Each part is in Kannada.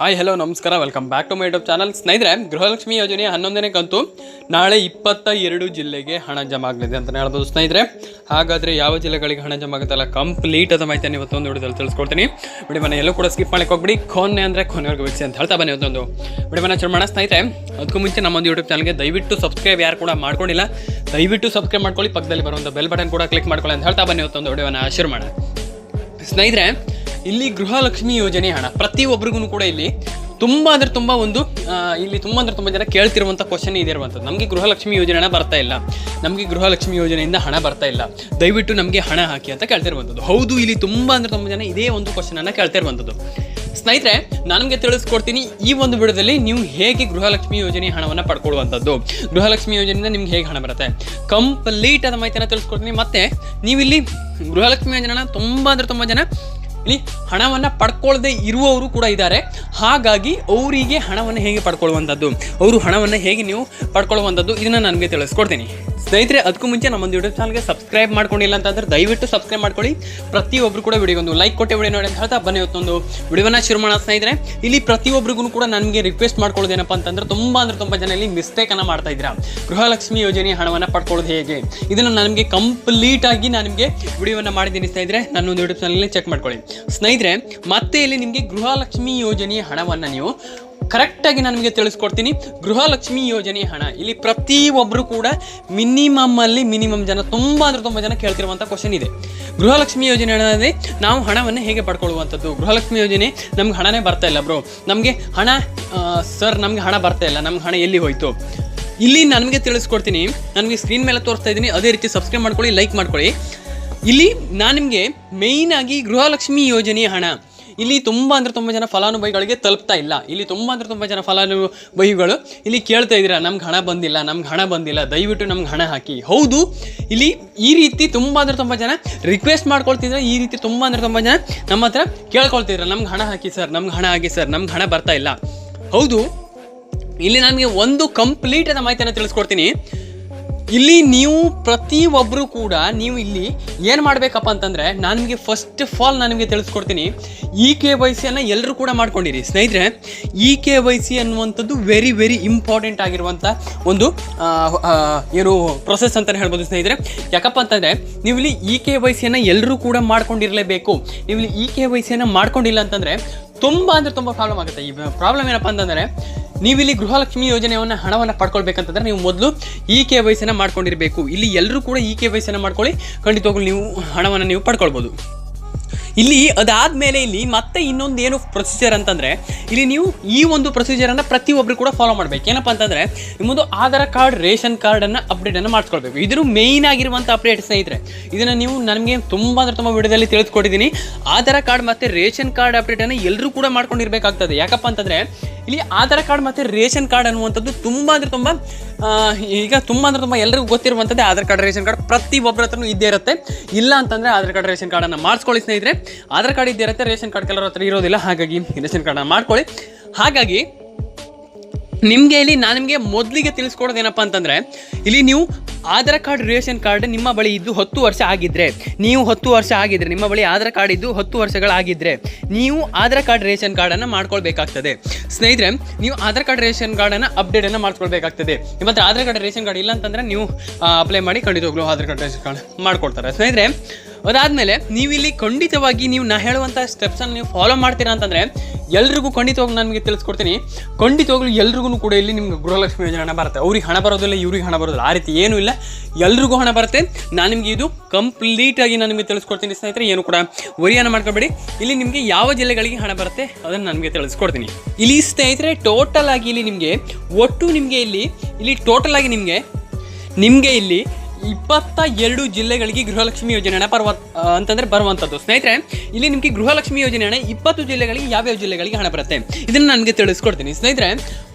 ಹಾಯ್ ಹಲೋ ನಮಸ್ಕಾರ. Welcome back to my YouTube channel ಸ್ನೇಹಿತರೆ, ಗೃಹಲಕ್ಷ್ಮಿ ಯೋಜನೆ ಹನ್ನೊಂದನೇ ಕಂತು ನಾಳೆ ಇಪ್ಪತ್ತ ಎರಡು ಜಿಲ್ಲೆಗೆ ಹಣ ಜಮಾ ಆಗಲಿದೆ ಅಂತಲೇ ಹೇಳ್ಬೋದು ಸ್ನೇಹಿತರೆ. ಹಾಗಾದರೆ ಯಾವ ಜಿಲ್ಲೆಗಳಿಗೆ ಹಣ ಜಮಾ ಆಗುತ್ತಲ್ಲ ಕಂಪ್ಲೀಟ್ ಅದ ಮಾಹಿತಿಯನ್ನು ಇವತ್ತೊಂದು ವಿಡಿಯೋದಲ್ಲಿ ತಿಳಿಸ್ಕೊಡ್ತೀನಿ. ಮನೆ ಎಲ್ಲೂ ಕೂಡ ಸ್ಕಿಪ್ ಮಾಡಕ್ಕೆ ಹೋಗ್ಬಿಡಿ. ಕೊನೆ ಅಂದರೆ ಕೊನೆವರೆಗೂ ವೀಕ್ಷಿಸಿ ಅಂತ ಹೇಳ್ತಾ ಬನ್ನಿ ಇವತ್ತೊಂದು. ಬಿಡಿ ಮನೆ ಮಾಡೋಣ ಸ್ನೇಹಿತರೆ. ಅದಕ್ಕೂ ಮುಂಚೆ ನಮ್ಮೊಂದು ಯೂಟ್ಯೂಬ್ ಚಾನಲ್ಗೆ ದಯವಿಟ್ಟು ಸಬ್ಸ್ಕ್ರೈಬ್ ಯಾರು ಕೂಡ ಮಾಡ್ಕೊಂಡಿಲ್ಲ, ದಯವಿಟ್ಟು ಸಬ್ಸ್ಕ್ರೈಬ್ ಮಾಡ್ಕೊಳ್ಳಿ. ಪಕ್ಕದಲ್ಲಿ ಬರುವಂಥ ಬೆಲ್ ಬಟನ್ ಕೂಡ ಕ್ಲಿಕ್ ಮಾಡ್ಕೊಳ್ಳಿ ಅಂತ ಹೇಳ್ತಾ ಬನ್ನಿ ಇವತ್ತೊಂದು ವಿಡಿಯೋನ ಶುರು ಮಾಡೋಣ. ಸ್ನೇಹಿತರೆ ಇಲ್ಲಿ ಗೃಹಲಕ್ಷ್ಮಿ ಯೋಜನೆ ಹಣ. ಪ್ರತಿಯೊಬ್ಬರಿಗೂ ಕೂಡ ಇಲ್ಲಿ ತುಂಬ ಅಂದ್ರೆ ತುಂಬ ಒಂದು ಇಲ್ಲಿ ತುಂಬ ಅಂದ್ರೆ ತುಂಬ ಜನ ಕೇಳ್ತಿರುವಂಥ ಕ್ವಶನ್ ಇದೆ ಇರುವಂಥದ್ದು ನಮಗೆ ಗೃಹಲಕ್ಷ್ಮಿ ಯೋಜನೆ ಹಣ ಬರ್ತಾ ಇಲ್ಲ. ನಮಗೆ ಗೃಹಲಕ್ಷ್ಮಿ ಯೋಜನೆಯಿಂದ ಹಣ ಬರ್ತಾ ಇಲ್ಲ. ದಯವಿಟ್ಟು ನಮಗೆ ಹಣ ಹಾಕಿ ಅಂತ ಕೇಳ್ತಿರುವಂಥದ್ದು ಹೌದು, ಇಲ್ಲಿ ತುಂಬ ಅಂದ್ರೆ ತುಂಬ ಜನ ಇದೇ ಒಂದು ಕ್ವಶನನ್ನು ಕೇಳ್ತಿರುವಂಥದ್ದು ಸ್ನೇಹಿತರೆ ನನಗೆ ತಿಳಿಸ್ಕೊಡ್ತೀನಿ, ಈ ಒಂದು ವಿಡಿಯೋದಲ್ಲಿ ನೀವು ಹೇಗೆ ಗೃಹಲಕ್ಷ್ಮಿ ಯೋಜನೆ ಹಣವನ್ನು ಪಡ್ಕೊಳ್ಳುವಂಥದ್ದು ಗೃಹಲಕ್ಷ್ಮಿ ಯೋಜನೆಯಿಂದ ನಿಮ್ಗೆ ಹೇಗೆ ಹಣ ಬರುತ್ತೆ? ಕಂಪ್ಲೀಟ್ ಆದ ಮಾಹಿತಿಯನ್ನು ತಿಳಿಸ್ಕೊಡ್ತೀನಿ. ಮತ್ತೆ, ನೀವಿಲ್ಲಿ ಗೃಹಲಕ್ಷ್ಮಿ ಯೋಜನೆನ ತುಂಬ ಅಂದರೆ ತುಂಬ ಜನ ಇಲ್ಲಿ ಹಣವನ್ನು ಪಡ್ಕೊಳ್ಳದೆ ಇರುವವರು ಕೂಡ ಇದ್ದಾರೆ. ಹಾಗಾಗಿ ಅವರಿಗೆ ಹಣವನ್ನು ಹೇಗೆ ಪಡ್ಕೊಳ್ಳುವಂಥದ್ದು ಅವರು ಹಣವನ್ನು ಹೇಗೆ ನೀವು ಪಡ್ಕೊಳ್ಳುವಂಥದ್ದು ಇದನ್ನು ನನಗೆ ತಿಳಿಸ್ಕೊಡ್ತೀನಿ. ಸ್ನೇಹಿತರೆ, ಅದಕ್ಕೂ ಮುಂಚೆ ನಮ್ಮೊಂದು ಯೂಟ್ಯೂಬ್ ಚಾನಲ್ಗೆ ಸಬ್ಸ್ಕ್ರೈಬ್ ಮಾಡ್ಕೊಂಡಿಲ್ಲ ಅಂತಂದ್ರೆ ದಯವಿಟ್ಟು ಸಬ್ಸ್ಕ್ರೈಬ್ ಮಾಡ್ಕೊಳ್ಳಿ. ಪ್ರತಿಯೊಬ್ಬರು ಕೂಡ ವಿಡಿಯೋ ಒಂದು ಲೈಕ್ ಕೊಟ್ಟೆ ವಿಡಿಯೋ ನೋಡಿ ಅಂತ ಹೇಳ್ತಾ ಬನ್ನಿ ಇವತ್ತೊಂದು ವಿಡಿಯೋನ ಶುರು ಮಾಡೋಣ ಸ್ನೇಹಿತರೆ. ಇಲ್ಲಿ ಪ್ರತಿಯೊಬ್ಬರಿಗೂ ಕೂಡ ನನಗೆ ರಿಕ್ವೆಸ್ಟ್ ಮಾಡ್ಕೊಳ್ಳೋದೇನಪ್ಪ ಅಂತಂದ್ರೆ ತುಂಬ ಅಂದ್ರೆ ತುಂಬ ಜನ ಇಲ್ಲಿ ಮಿಸ್ಟೇಕನ್ನು ಮಾಡ್ತಾ ಇದ್ದೀರಾ. ಗೃಹಲಕ್ಷ್ಮಿ ಯೋಜನೆ ಹಣವನ್ನು ಪಡ್ಕೊಳ್ಳೋದು ಹೇಗೆ? ಇದನ್ನು ನನಗೆ ಕಂಪ್ಲೀಟ್ ಆಗಿ ನಾನು ನಿಮಗೆ ವಿಡಿಯೋವನ್ನು ಮಾಡಿದ್ದೀನಿ ಸ್ನೇಹಿತರೆ. ನನ್ನೊಂದು ಯೂಟ್ಯೂಬ್ ಚಾನಲ್ನಲ್ಲಿ ಚೆಕ್ ಮಾಡ್ಕೊಳ್ಳಿ. ಸ್ನೇಹಿತರೆ, ಮತ್ತೆ ಇಲ್ಲಿ ನಿಮಗೆ ಗೃಹಲಕ್ಷ್ಮಿ ಯೋಜನೆಯ ಹಣವನ್ನು ನೀವು ಕರೆಕ್ಟಾಗಿ ನಾನು ನಿಮಗೆ ತಿಳಿಸ್ಕೊಡ್ತೀನಿ. ಗೃಹಲಕ್ಷ್ಮಿ ಯೋಜನೆ ಹಣ. ಇಲ್ಲಿ ಪ್ರತಿಯೊಬ್ಬರು ಕೂಡ ಮಿನಿಮಮ್ ಅಲ್ಲಿ ಮಿನಿಮಮ್ ಜನ, ತುಂಬ ಅಂದರೆ ತುಂಬ ಜನ ಕೇಳ್ತಿರುವಂಥ ಕ್ವಶನ್ ಇದೆ. ಗೃಹಲಕ್ಷ್ಮಿ ಯೋಜನೆ ಹಣದಲ್ಲಿ ನಾವು ಹಣವನ್ನು ಹೇಗೆ ಪಡ್ಕೊಳ್ಳುವಂಥದ್ದು? ಗೃಹಲಕ್ಷ್ಮಿ ಯೋಜನೆ ನಮ್ಗೆ ಹಣನೇ ಬರ್ತಾ ಇಲ್ಲ ಬ್ರೋ ನಮಗೆ ಹಣ ಸರ್ ನಮಗೆ ಹಣ ಬರ್ತಾ ಇಲ್ಲ. ನಮ್ಗೆ ಹಣ ಎಲ್ಲಿ ಹೋಯ್ತು? ಇಲ್ಲಿ ನನಗೆ ತಿಳಿಸ್ಕೊಡ್ತೀನಿ. ನನಗೆ ಸ್ಕ್ರೀನ್ ಮೇಲೆ ತೋರಿಸ್ತಾ ಇದ್ದೀನಿ. ಅದೇ ರೀತಿ ಸಬ್ಸ್ಕ್ರೈಬ್ ಮಾಡ್ಕೊಳ್ಳಿ ಲೈಕ್ ಮಾಡ್ಕೊಳ್ಳಿ. ಇಲ್ಲಿ ನಾನು ನಿಮಗೆ ಮೇಯ್ನಾಗಿ ಗೃಹಲಕ್ಷ್ಮಿ ಯೋಜನೆಯ ಹಣ. ಇಲ್ಲಿ ತುಂಬ ಅಂದರೆ ತುಂಬ ಜನ ಫಲಾನುಭವಿಗಳಿಗೆ ತಲುಪ್ತಾ ಇಲ್ಲ. ಇಲ್ಲಿ ತುಂಬ ಅಂದರೆ ತುಂಬ ಜನ ಫಲಾನುಭವಿಗಳು ಇಲ್ಲಿ ಕೇಳ್ತಾ ಇದ್ದೀರಾ, ನಮ್ಗೆ ಹಣ ಬಂದಿಲ್ಲ, ನಮ್ಗೆ ಹಣ ಬಂದಿಲ್ಲ, ದಯವಿಟ್ಟು ನಮ್ಗೆ ಹಣ ಹಾಕಿ. ಹೌದು, ಇಲ್ಲಿ ಈ ರೀತಿ ತುಂಬ ಅಂದರೆ ತುಂಬ ಜನ ರಿಕ್ವೆಸ್ಟ್ ಮಾಡ್ಕೊಳ್ತಿದ್ರೆ ಈ ರೀತಿ ತುಂಬ ಅಂದರೆ ತುಂಬ ಜನ ನಮ್ಮ ಹತ್ರ ಕೇಳ್ಕೊಳ್ತಿದ್ರೆ, ನಮ್ಗೆ ಹಣ ಹಾಕಿ ಸರ್, ನಮ್ಗೆ ಹಣ ಹಾಕಿ ಸರ್, ನಮ್ಗೆ ಹಣ ಬರ್ತಾ ಇಲ್ಲ. ಹೌದು, ಇಲ್ಲಿ ನನಗೆ ಒಂದು ಕಂಪ್ಲೀಟ್ ಆದ ಮಾಹಿತಿಯನ್ನು ತಿಳಿಸ್ಕೊಡ್ತೀನಿ. ಇಲ್ಲಿ ನೀವು ಪ್ರತಿಯೊಬ್ಬರು ಕೂಡ ನೀವು ಇಲ್ಲಿ ಏನು ಮಾಡಬೇಕಪ್ಪ ಅಂತಂದರೆ ನಾನು ನಿಮಗೆ ಫಸ್ಟ್ ಆಫ್ ಆಲ್ ನಾನು ನಿಮಗೆ ತಿಳಿಸ್ಕೊಡ್ತೀನಿ ಇ ಕೆ ವೈ ಸಿಯನ್ನು ಎಲ್ಲರೂ ಕೂಡ ಮಾಡ್ಕೊಂಡಿರಿ. ಸ್ನೇಹಿತರೆ ಇ ಕೆ ವೈ ಸಿ ಅನ್ನುವಂಥದ್ದು ವೆರಿ ವೆರಿ ಇಂಪಾರ್ಟೆಂಟ್ ಆಗಿರುವಂಥ ಒಂದು ಏನು ಪ್ರೊಸೆಸ್ ಅಂತಲೇ ಹೇಳ್ಬೋದು ಸ್ನೇಹಿತರೆ. ಯಾಕಪ್ಪ ಅಂತಂದರೆ ನೀವು ಇಲ್ಲಿ ಇ ಕೆ ವೈ ಸಿಯನ್ನು ಎಲ್ಲರೂ ಕೂಡ ಮಾಡ್ಕೊಂಡಿರಲೇಬೇಕು. ನೀವು ಇಲ್ಲಿ ಇ ಕೆ ವೈ ಸಿಯನ್ನು ಮಾಡ್ಕೊಂಡಿಲ್ಲ ಅಂತಂದರೆ ತುಂಬ ಅಂದರೆ ತುಂಬ ಪ್ರಾಬ್ಲಮ್ ಆಗುತ್ತೆ. ಈ ಪ್ರಾಬ್ಲಮ್ ಏನಪ್ಪ ಅಂತಂದರೆ ನೀವು ಇಲ್ಲಿ ಗೃಹಲಕ್ಷ್ಮಿ ಯೋಜನೆಯನ್ನು ಹಣವನ್ನು ಪಡ್ಕೊಳ್ಬೇಕಂತಂದ್ರೆ ನೀವು ಮೊದಲು ಇ ಕೆ ವೈಸನ್ನು ಮಾಡ್ಕೊಂಡಿರಬೇಕು. ಇಲ್ಲಿ ಎಲ್ಲರೂ ಕೂಡ ಇ ಕೆ ವೈಸನ್ನು ಮಾಡ್ಕೊಳ್ಳಿ. ಖಂಡಿತವಾಗ್ಲೂ ನೀವು ಹಣವನ್ನು ನೀವು ಪಡ್ಕೊಳ್ಬೋದು. ಇಲ್ಲಿ ಅದಾದ ಮೇಲೆ ಇಲ್ಲಿ ಮತ್ತೆ ಇನ್ನೊಂದು ಏನು ಪ್ರೊಸೀಜರ್ ಅಂತಂದರೆ, ಇಲ್ಲಿ ನೀವು ಈ ಒಂದು ಪ್ರೊಸೀಜರನ್ನು ಪ್ರತಿಯೊಬ್ಬರು ಕೂಡ ಫಾಲೋ ಮಾಡಬೇಕು. ಏನಪ್ಪ ಅಂತಂದರೆ, ನಿಮ್ಮದು ಆಧಾರ್ ಕಾರ್ಡ್, ರೇಷನ್ ಕಾರ್ಡನ್ನು ಅಪ್ಡೇಟನ್ನು ಮಾಡಿಸ್ಕೊಳ್ಬೇಕು. ಇದ್ರ ಮೇಯ್ನ್ ಆಗಿರುವಂಥ ಅಪ್ಡೇಟ್ ಸ್ನೇಹಿತರೆ, ಇದನ್ನು ನೀವು ನನಗೆ ತುಂಬ ಅಂದರೆ ತುಂಬ ವಿಡಿಯೋದಲ್ಲಿ ತಿಳಿದುಕೊಟ್ಟಿದ್ದೀನಿ. ಆಧಾರ್ ಕಾರ್ಡ್ ಮತ್ತು ರೇಷನ್ ಕಾರ್ಡ್ ಅಪ್ಡೇಟನ್ನು ಎಲ್ಲರೂ ಕೂಡ ಮಾಡ್ಕೊಂಡಿರಬೇಕಾಗ್ತದೆ. ಯಾಕಪ್ಪ ಅಂತಂದರೆ ಇಲ್ಲಿ ಆಧಾರ್ ಕಾರ್ಡ್ ಮತ್ತು ರೇಷನ್ ಕಾರ್ಡ್ ಅನ್ನುವಂಥದ್ದು ತುಂಬ ಅಂದರೆ ತುಂಬ ಈಗ ತುಂಬ ಅಂದರೆ ತುಂಬ ಎಲ್ಲರಿಗೂ ಗೊತ್ತಿರುವಂಥದ್ದೇ ಆಧಾರ್ ಕಾರ್ಡ್, ರೇಷನ್ ಕಾರ್ಡ್. ಪ್ರತಿ ಒಬ್ಬರ ಹತ್ರನೂ ಇದ್ದೇ ಇರುತ್ತೆ. ಇಲ್ಲ ಅಂತಂದರೆ ಆಧಾರ್ ಕಾರ್ಡ್, ರೇಷನ್ ಕಾರ್ಡನ್ನು ಮಾಡಿಸ್ಕೊಳ್ಳಿ ಸ್ನೇಹಿತರೆ. ಆಧಾರ್ ಕಾರ್ಡ್ ಇದ್ದೇ ಇರುತ್ತೆ, ರೇಷನ್ ಕಾರ್ಡ್ ಕೆಲವರ ಹತ್ರ ಇರೋದಿಲ್ಲ. ಹಾಗಾಗಿ ರೇಷನ್ ಕಾರ್ಡನ್ನು ಮಾಡ್ಕೊಳ್ಳಿ. ಹಾಗಾಗಿ ನಿಮಗೆ ಇಲ್ಲಿ ನಾನು ನಿಮಗೆ ಮೊದಲಿಗೆ ತಿಳಿಸ್ಕೊಡೋದು ಏನಪ್ಪ ಅಂತಂದರೆ, ಇಲ್ಲಿ ನೀವು ಆಧಾರ್ ಕಾರ್ಡ್ ರೇಷನ್ ಕಾರ್ಡ್ ನಿಮ್ಮ ಬಳಿ ಇದ್ದು ಹತ್ತು ವರ್ಷ ಆಗಿದ್ದರೆ ನೀವು ಹತ್ತು ವರ್ಷ ಆಗಿದ್ದರೆ ನಿಮ್ಮ ಬಳಿ ಆಧಾರ್ ಕಾರ್ಡ್ ಇದ್ದು ಹತ್ತು ವರ್ಷಗಳಾಗಿದ್ದರೆ ನೀವು ಆಧಾರ್ ಕಾರ್ಡ್ ರೇಷನ್ ಕಾರ್ಡನ್ನು ಮಾಡ್ಕೊಳ್ಬೇಕಾಗ್ತದೆ. ಸ್ನೇಹಿತರೆ, ನೀವು ಆಧಾರ್ ಕಾರ್ಡ್ ರೇಷನ್ ಕಾರ್ಡನ್ನು ಅಪ್ಡೇಟನ್ನು ಮಾಡ್ಕೊಳ್ಬೇಕಾಗ್ತದೆ. ನಿಮ್ಮ ಹತ್ರ ಆಧಾರ್ ಕಾರ್ಡ್ ರೇಷನ್ ಕಾರ್ಡ್ ಇಲ್ಲ ಅಂತಂದರೆ ನೀವು ಅಪ್ಲೈ ಮಾಡಿ ಖಂಡಿತವಾಗ್ಲೂ ಆಧಾರ್ ಕಾರ್ಡ್ ರೇಷನ್ ಕಾರ್ಡ್ ಮಾಡ್ಕೊಳ್ತಾರೆ. ಸ್ನೇಹಿತರೆ ಅದಾದಮೇಲೆ ನೀವು ಇಲ್ಲಿ ಖಂಡಿತವಾಗಿ ನೀವು ನಾ ಹೇಳುವಂಥ ಸ್ಟೆಪ್ಸನ್ನು ನೀವು ಫಾಲೋ ಮಾಡ್ತೀರಾ ಅಂತಂದರೆ ಎಲ್ರಿಗೂ ಖಂಡಿತವಾಗಿ ನಾನು ನಿಮಗೆ ತಿಳಿಸ್ಕೊಡ್ತೀನಿ. ಖಂಡಿತವಾಗ್ಲೂ ಎಲ್ರಿಗೂ ಕೂಡ ಇಲ್ಲಿ ನಿಮ್ಗೆ ಗೃಹಲಕ್ಷ್ಮಿ ಯೋಜನೆ ಹಣ ಬರುತ್ತೆ. ಅವ್ರಿಗೆ ಹಣ ಬರೋದಿಲ್ಲ, ಇವ್ರಿಗೆ ಹಣ ಬರೋದಿಲ್ಲ. ಆ ರೀತಿ ಏನೂ ಇಲ್ಲ. ಎಲ್ರಿಗೂ ಹಣ ಬರುತ್ತೆ. ನಾನು ನಿಮಗೆ ಇದು ಕಂಪ್ಲೀಟಾಗಿ ನಾನು ನಿಮಗೆ ತಿಳಿಸ್ಕೊಡ್ತೀನಿ ಸ್ನೇಹಿತರೆ, ಏನು ಕೂಡ ವರಿಯನ್ನು ಮಾಡ್ಕೊಬೇಡಿ. ಇಲ್ಲಿ ನಿಮಗೆ ಯಾವ ಜಿಲ್ಲೆಗಳಿಗೆ ಹಣ ಬರುತ್ತೆ ಅದನ್ನು ನನಗೆ ತಿಳಿಸ್ಕೊಡ್ತೀನಿ. ಇಲ್ಲಿ ಸ್ನೇಹಿತರೆ ಟೋಟಲ್ ಆಗಿ ಇಲ್ಲಿ ನಿಮಗೆ ಒಟ್ಟು ನಿಮಗೆ ಇಲ್ಲಿ ಇಲ್ಲಿ ಟೋಟಲ್ ಆಗಿ ನಿಮಗೆ ನಿಮಗೆ ಇಲ್ಲಿ ಇಪ್ಪತ್ತ ಎರಡು ಜಿಲ್ಲೆಗಳಿಗೆ ಗೃಹಲಕ್ಷ್ಮಿ ಯೋಜನೆ ಹಣ ಬರುವ ಅಂತಂದ್ರೆ ಬರುವಂಥದ್ದು ಸ್ನೇಹಿತರೆ, ಇಲ್ಲಿ ನಿಮಗೆ ಗೃಹಲಕ್ಷ್ಮಿ ಯೋಜನೆ ಹಣ ಇಪ್ಪತ್ತು ಜಿಲ್ಲೆಗಳಿಗೆ, ಯಾವ್ಯಾವ ಜಿಲ್ಲೆಗಳಿಗೆ ಹಣ ಬರುತ್ತೆ? ಇದನ್ನು ನನಗೆ ತಿಳಿಸ್ಕೊಡ್ತೀನಿ. ಸ್ನೇಹಿತರೆ,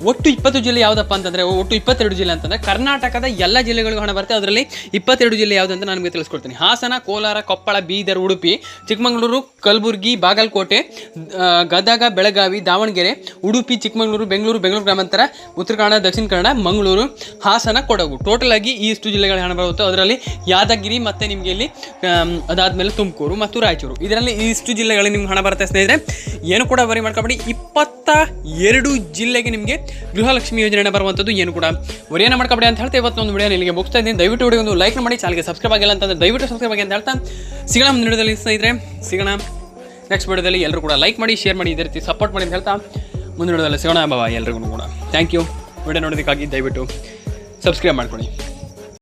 ಒಟ್ಟು ಇಪ್ಪತ್ತು ಜಿಲ್ಲೆ ಯಾವುದಪ್ಪ ಅಂತಂದ್ರೆ, ಒಟ್ಟು ಇಪ್ಪತ್ತೆರಡು ಜಿಲ್ಲೆ ಅಂತಂದ್ರೆ, ಕರ್ನಾಟಕದ ಎಲ್ಲ ಜಿಲ್ಲೆಗಳಿಗೂ ಹಣ ಬರುತ್ತೆ. ಅದರಲ್ಲಿ ಇಪ್ಪತ್ತೆರಡು ಜಿಲ್ಲೆ ಯಾವುದು ಅಂತ ನಾನು ನಿಮಗೆ ತಿಳಿಸ್ಕೊಡ್ತೀನಿ. ಹಾಸನ, ಕೋಲಾರ, ಕೊಪ್ಪಳ, ಬೀದರ್, ಉಡುಪಿ, ಚಿಕ್ಕಮಗಳೂರು, ಕಲಬುರಗಿ, ಬಾಗಲಕೋಟೆ ಗದಗ, ಬೆಳಗಾವಿ, ದಾವಣಗೆರೆ, ಉಡುಪಿ, ಚಿಕ್ಕಮಗಳೂರು, ಬೆಂಗಳೂರು ಬೆಂಗಳೂರು ಗ್ರಾಮಾಂತರ, ಉತ್ತರ ಕನ್ನಡ, ದಕ್ಷಿಣ ಕನ್ನಡ, ಮಂಗಳೂರು, ಹಾಸನ, ಕೊಡಗು. ಟೋಟಲ್ ಆಗಿ ಈ ಇಷ್ಟು ಜಿಲ್ಲೆಗಳ ಹಣ ಬರುತ್ತೆ. ಬಂತು ಅದರಲ್ಲಿ ಯಾದಗಿರಿ ಮತ್ತು ನಿಮಗೆ ಇಲ್ಲಿ ಅದಾದಮೇಲೆ ತುಮಕೂರು ಮತ್ತು ರಾಯಚೂರು. ಇದರಲ್ಲಿ ಇಷ್ಟು ಜಿಲ್ಲೆಗಳಲ್ಲಿ ನಿಮ್ಗೆ ಹಣ ಬರುತ್ತೆ ಸ್ನೇಹಿತರೆ. ಏನು ಕೂಡ ವರಿ ಮಾಡ್ಕೊಬೇಡಿ. ಇಪ್ಪತ್ತ ಎರಡು ಜಿಲ್ಲೆಗೆ ನಿಮಗೆ ಗೃಹಲಕ್ಷ್ಮಿ ಯೋಜನೆ ಬರುವಂಥದ್ದು ಏನು ಕೂಡ ವರಿಯನ್ನು ಮಾಡ್ಕೊಬೇಡಿ ಅಂತ ಹೇಳ್ತಾ ಇವತ್ತು ಒಂದು ವಿಡಿಯೋ ಇಲ್ಲಿಗೆ ಮುಗಿಸ್ತಾ ಇದ್ದೀನಿ. ದಯವಿಟ್ಟು ವಿಡಿಯೋ ಒಂದು ಲೈಕ್ ಮಾಡಿ. ಚಾನಲ್ಗೆ ಸಬ್ಸ್ಕ್ರೈಬ್ ಆಗಿಲ್ಲ ಅಂತಂದ್ರೆ ದಯವಿಟ್ಟು ಸಬ್ಸ್ಕ್ರೈಬ್ ಆಗಿ ಅಂತ ಹೇಳ್ತಾ ಸಿಗೋಣ ಮುಂದಿನ ವಿಡಿಯೋದಲ್ಲಿ ಸ್ನೇಹಿತರೆ. ಸಿಗೋಣ. ನೆಕ್ಸ್ಟ್ ವಿಡಿಯೋದಲ್ಲಿ ಎಲ್ಲರೂ ಕೂಡ ಲೈಕ್ ಮಾಡಿ ಶೇರ್ ಮಾಡಿ, ಇದೇ ರೀತಿ ಸಪೋರ್ಟ್ ಮಾಡಿ ಅಂತ ಹೇಳ್ತಾ ಮುಂದಿನ ವಿಡಿಯೋದಲ್ಲಿ ಸಿಗೋಣ. ಬಾಬಾ ಎಲ್ರಿಗೂ ಕೂಡ. ಥ್ಯಾಂಕ್ ಯು ವಿಡಿಯೋ ನೋಡೋದಕ್ಕಾಗಿ ದಯವಿಟ್ಟು ಸಬ್ಸ್ಕ್ರೈಬ್ ಮಾಡ್ಕೊಳ್ಳಿ.